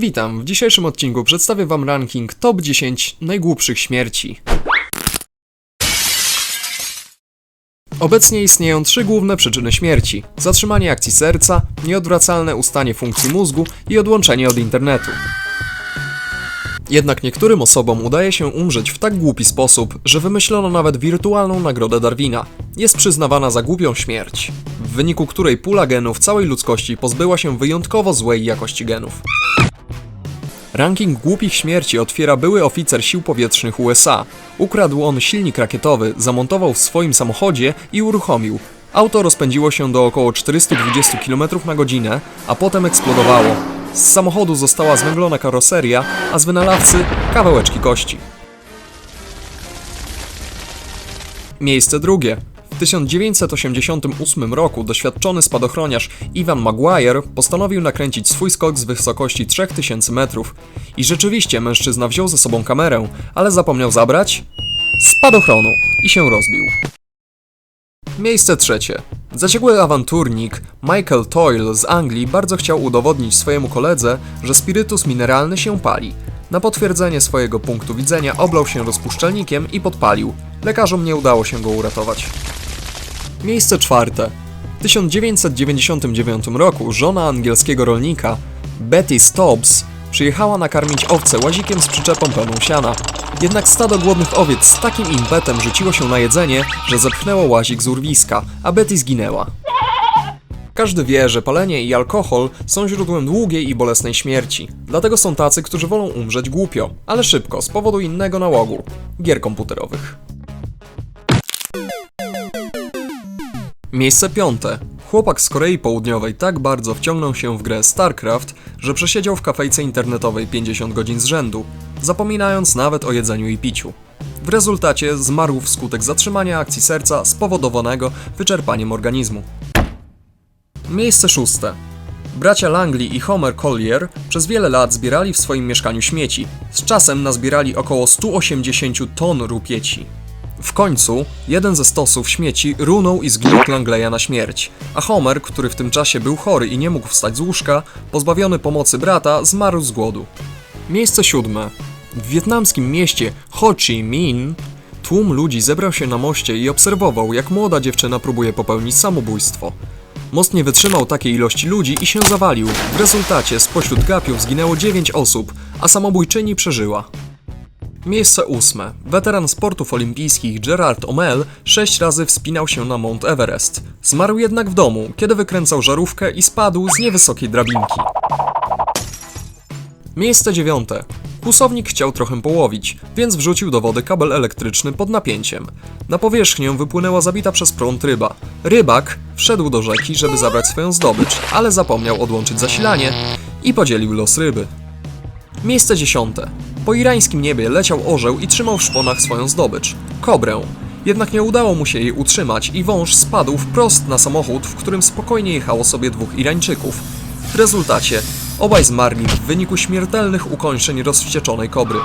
Witam, w dzisiejszym odcinku przedstawię Wam ranking top 10 najgłupszych śmierci. Obecnie istnieją trzy główne przyczyny śmierci: zatrzymanie akcji serca, nieodwracalne ustanie funkcji mózgu i odłączenie od internetu. Jednak niektórym osobom udaje się umrzeć w tak głupi sposób, że wymyślono nawet wirtualną nagrodę Darwina. Jest przyznawana za głupią śmierć, w wyniku której pula genów całej ludzkości pozbyła się wyjątkowo złej jakości genów. Ranking głupich śmierci otwiera były oficer sił powietrznych USA. Ukradł on silnik rakietowy, zamontował w swoim samochodzie i uruchomił. Auto rozpędziło się do około 420 km na godzinę, a potem eksplodowało. Z samochodu została zwęglona karoseria, a z wynalazcy kawałeczki kości. Miejsce drugie. W 1988 roku doświadczony spadochroniarz Ivan Maguire postanowił nakręcić swój skok z wysokości 3000 metrów. I rzeczywiście mężczyzna wziął ze sobą kamerę, ale zapomniał zabrać spadochronu i się rozbił. Miejsce trzecie. Zaciekły awanturnik Michael Toyle z Anglii bardzo chciał udowodnić swojemu koledze, że spirytus mineralny się pali. Na potwierdzenie swojego punktu widzenia oblał się rozpuszczalnikiem i podpalił. Lekarzom nie udało się go uratować. Miejsce czwarte. W 1999 roku żona angielskiego rolnika Betty Stobbs przyjechała nakarmić owce łazikiem z przyczepą pełną siana. Jednak stado głodnych owiec z takim impetem rzuciło się na jedzenie, że zepchnęło łazik z urwiska, a Betty zginęła. Każdy wie, że palenie i alkohol są źródłem długiej i bolesnej śmierci. Dlatego są tacy, którzy wolą umrzeć głupio, ale szybko, z powodu innego nałogu gier komputerowych. Miejsce piąte. Chłopak z Korei Południowej tak bardzo wciągnął się w grę StarCraft, że przesiedział w kafejce internetowej 50 godzin z rzędu, zapominając nawet o jedzeniu i piciu. W rezultacie zmarł wskutek zatrzymania akcji serca spowodowanego wyczerpaniem organizmu. Miejsce szóste. Bracia Langley i Homer Collier przez wiele lat zbierali w swoim mieszkaniu śmieci. Z czasem nazbierali około 180 ton rupieci. W końcu jeden ze stosów śmieci runął i zgniótł Langleya na śmierć, a Homer, który w tym czasie był chory i nie mógł wstać z łóżka, pozbawiony pomocy brata, zmarł z głodu. Miejsce siódme. W wietnamskim mieście Ho Chi Minh tłum ludzi zebrał się na moście i obserwował, jak młoda dziewczyna próbuje popełnić samobójstwo. Most nie wytrzymał takiej ilości ludzi i się zawalił. W rezultacie spośród gapiów zginęło 9 osób, a samobójczyni przeżyła. Miejsce ósme. Weteran sportów olimpijskich Gerard Omel sześć razy wspinał się na Mount Everest. Zmarł jednak w domu, kiedy wykręcał żarówkę i spadł z niewysokiej drabinki. Miejsce dziewiąte. Kłusownik chciał trochę połowić, więc wrzucił do wody kabel elektryczny pod napięciem. Na powierzchnię wypłynęła zabita przez prąd ryba. Rybak wszedł do rzeki, żeby zabrać swoją zdobycz, ale zapomniał odłączyć zasilanie i podzielił los ryby. Miejsce dziesiąte. Po irańskim niebie leciał orzeł i trzymał w szponach swoją zdobycz kobrę. Jednak nie udało mu się jej utrzymać i wąż spadł wprost na samochód, w którym spokojnie jechało sobie dwóch Irańczyków. W rezultacie obaj zmarli w wyniku śmiertelnych ukończeń rozwścieczonej kobry.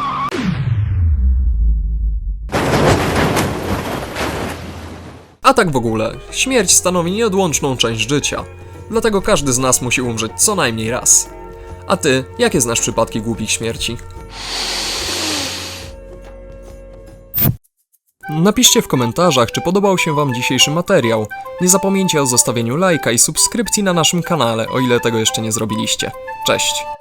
A tak w ogóle, śmierć stanowi nieodłączną część życia. Dlatego każdy z nas musi umrzeć co najmniej raz. A ty, jakie znasz przypadki głupich śmierci? Napiszcie w komentarzach, czy podobał się Wam dzisiejszy materiał. Nie zapomnijcie o zostawieniu lajka i subskrypcji na naszym kanale, o ile tego jeszcze nie zrobiliście. Cześć!